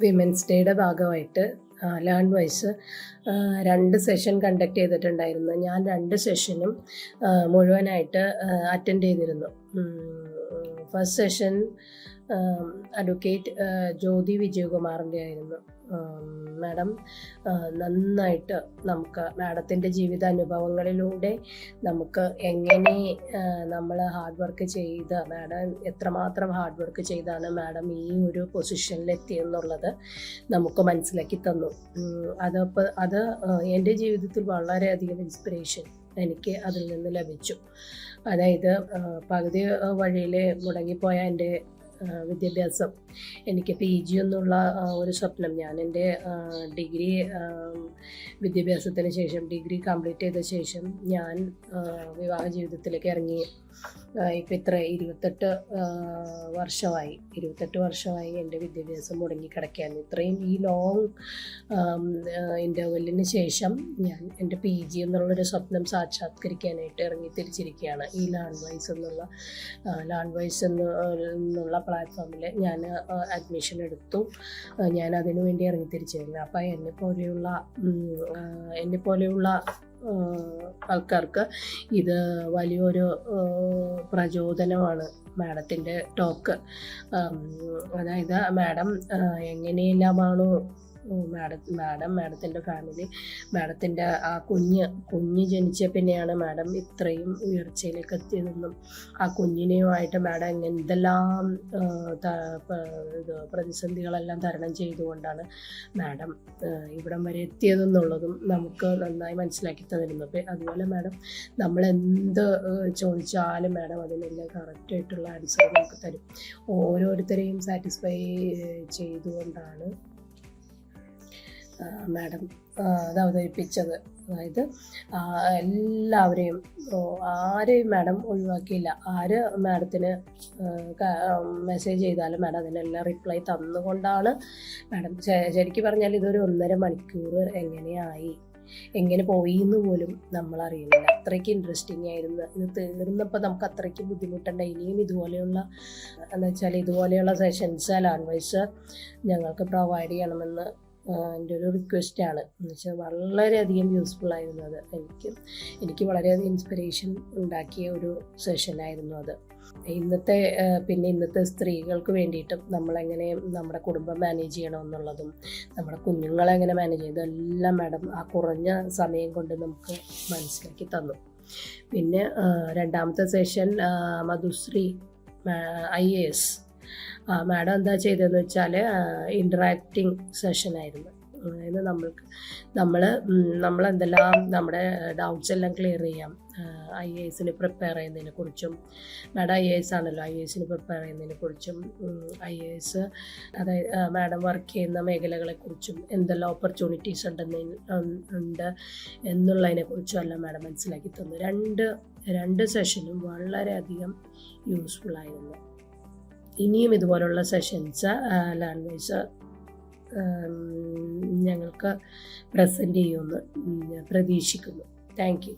Women's ഡേയുടെ ഭാഗമായിട്ട് learn wise രണ്ട് സെഷൻ കണ്ടക്ട് ചെയ്തിട്ടുണ്ടായിരുന്നു. ഞാൻ രണ്ട് സെഷനും മുഴുവനായിട്ട് അറ്റൻഡ് ചെയ്തിരുന്നു. ഫസ്റ്റ് സെഷൻ അഡ്വക്കേറ്റ് ജ്യോതി വിജയകുമാറിന്റെ ആയിരുന്നു. മാഡം നന്നായിട്ട് നമുക്ക് മാഡത്തിന്റെ ജീവിത അനുഭവങ്ങളിലൂടെ നമുക്ക് എങ്ങനെ നമ്മൾ ഹാർഡ് വർക്ക് ചെയ്ത് മാഡം എത്രമാത്രം ഹാർഡ് വർക്ക് ചെയ്താണ് മാഡം ഈ ഒരു പൊസിഷനിൽ എത്തിയെന്നുള്ളത് നമുക്ക് മനസ്സിലാക്കി തന്നു. അതപ്പോൾ അത് എന്റെ ജീവിതത്തിൽ വളരെയധികം ഇൻസ്പിറേഷൻ എനിക്ക് അതിൽ നിന്ന് ലഭിച്ചു. അതായത് പകുതി വഴിയിൽ മുടങ്ങിപ്പോയ എന്റെ വിദ്യാഭ്യാസം. എനിക്ക് പി ജി എന്നുള്ള ഒരു സ്വപ്നം. ഞാൻ എന്റെ ഡിഗ്രി വിദ്യാഭ്യാസത്തിന് ശേഷം ഡിഗ്രി കംപ്ലീറ്റ് ചെയ്ത ശേഷം ഞാൻ വിവാഹ ജീവിതത്തിലേക്ക് ഇറങ്ങി. ഇപ്പം ഇത്ര ഇരുപത്തെട്ട് വർഷമായി. ഇരുപത്തെട്ട് വർഷമായി എന്റെ വിദ്യാഭ്യാസം മുടങ്ങി മുടങ്ങിക്കിടക്കുകയാണ്. ഇത്രയും ഈ ലോങ് ഇന്റർവെല്ലിന് ശേഷം ഞാൻ എന്റെ പി ജി എന്നുള്ളൊരു സ്വപ്നം സാക്ഷാത്കരിക്കാനായിട്ട് ഇറങ്ങി തിരിച്ചിരിക്കുകയാണ്. ഈ ലാൻഡ് വൈസ് എന്നുള്ള ലാൻഡ് വൈസ് എന്നുള്ള പ്ലാറ്റ്ഫോമിൽ ഞാൻ അഡ്മിഷൻ എടുത്തു. ഞാൻ അതിനു വേണ്ടി ഇറങ്ങി തിരിച്ചിരുന്നു അപ്പോൾ എന്നെ പോലെയുള്ള എന്നെ പോലെയുള്ള ആൾക്കാർക്ക് ഇത് വലിയൊരു പ്രചോദനമാണ് മാഡത്തിന്റെ ടോക്ക്. അതായത് മാഡം എങ്ങനെയെല്ലാമാണോ മാഡം മാഡം മാഡത്തിന്റെ ഫാമിലി മാഡത്തിന്റെ ആ കുഞ്ഞ് കുഞ്ഞ് ജനിച്ച പിന്നെയാണ് മാഡം ഇത്രയും ഉയർച്ചയിലേക്ക് എത്തിയതെന്നും ആ കുഞ്ഞിനെയുമായിട്ട് മാഡം എന്തെല്ലാം ഇത് പ്രതിസന്ധികളെല്ലാം തരണം ചെയ്തുകൊണ്ടാണ് മാഡം ഇവിടം വരെ എത്തിയതെന്നുള്ളതും നമുക്ക് നന്നായി മനസ്സിലാക്കി തന്നിരുന്നു. അതുപോലെ മാഡം നമ്മൾ എന്ത് ചോദിച്ചാലും മാഡം അതിനെല്ലാം കറക്റ്റായിട്ടുള്ള ആൻസർ നമുക്ക് തരും. ഓരോരുത്തരെയും സാറ്റിസ്ഫൈ ചെയ്തുകൊണ്ടാണ് മാഡം അത് അവതരിപ്പിച്ചത് അതായത് എല്ലാവരെയും ആരെയും മാഡം ഒഴിവാക്കിയില്ല. ആര് മാഡത്തിന് മെസ്സേജ് ചെയ്താലും മാഡം അതിനെല്ലാം റിപ്ലൈ തന്നുകൊണ്ടാണ് മാഡം. ശരിക്കും പറഞ്ഞാൽ ഇതൊരു ഒന്നര മണിക്കൂർ എങ്ങനെയായി? എങ്ങനെ പോയി എന്ന് പോലും നമ്മൾ അറിയുന്നില്ല അത്രയ്ക്ക് ഇൻട്രസ്റ്റിംഗ് ആയിരുന്നു. ഇത് തീർന്നപ്പോൾ നമുക്ക് അത്രയ്ക്ക് ബുദ്ധിമുട്ടുണ്ട്. ഇനിയും ഇതുപോലെയുള്ള എന്താ വെച്ചാൽ ഇതുപോലെയുള്ള സെഷൻസ് ലാംഗ്വേജ് ഞങ്ങൾക്ക് പ്രൊവൈഡ് ചെയ്യണമെന്ന് എന്റെ ഒരു റിക്വസ്റ്റാണ് എന്ന് വെച്ചാൽ വളരെയധികം യൂസ്ഫുൾ ആയിരുന്നു അത്. എനിക്ക് എനിക്ക് വളരെയധികം ഇൻസ്പിറേഷൻ ഉണ്ടാക്കിയ ഒരു സെഷനായിരുന്നു അത്. ഇന്നത്തെ പിന്നെ ഇന്നത്തെ സ്ത്രീകൾക്ക് വേണ്ടിയിട്ടും നമ്മളെങ്ങനെ നമ്മുടെ കുടുംബം മാനേജ് ചെയ്യണമെന്നുള്ളതും നമ്മുടെ കുഞ്ഞുങ്ങളെ എങ്ങനെ മാനേജ് ചെയ്യും എല്ലാം മാഡം ആ കുറഞ്ഞ സമയം കൊണ്ട് നമുക്ക് മനസ്സിലാക്കി തന്നു. പിന്നെ രണ്ടാമത്തെ session Madhushree I A S madam എന്താ ചെയ്തതെന്ന് വെച്ചാൽ ഇൻട്രാക്റ്റിംഗ് സെഷനായിരുന്നു അതായത് നമ്മൾക്ക് നമ്മൾ എന്തെല്ലാം നമ്മുടെ ഡൗട്ട്സ് എല്ലാം ക്ലിയർ ചെയ്യാം. ഐ എ എസിന് പ്രിപ്പയർ ചെയ്യുന്നതിനെ കുറിച്ചും മാഡം ഐ എ എസ് ആണല്ലോ ഐ എ എസിന് പ്രിപ്പയർ ചെയ്യുന്നതിനെ കുറിച്ചും ഐ എ എസ് അതായത് മാഡം വർക്ക് ചെയ്യുന്ന മേഖലകളെക്കുറിച്ചും എന്തെല്ലാം ഓപ്പർച്യൂണിറ്റീസ് ഉണ്ടെന്ന് ഉണ്ട് എന്നുള്ളതിനെ കുറിച്ചും എല്ലാം മാഡം മനസ്സിലാക്കി തന്നു. രണ്ട് രണ്ട് സെഷനും വളരെയധികം യൂസ്ഫുൾ ആയിരുന്നു. ഇനിയും ഇതുപോലുള്ള സെഷൻസ് ലാംഗ്വേജ് ഞങ്ങൾക്ക് പ്രസന്റ് ചെയ്യുമെന്ന് പ്രതീക്ഷിക്കുന്നു. താങ്ക്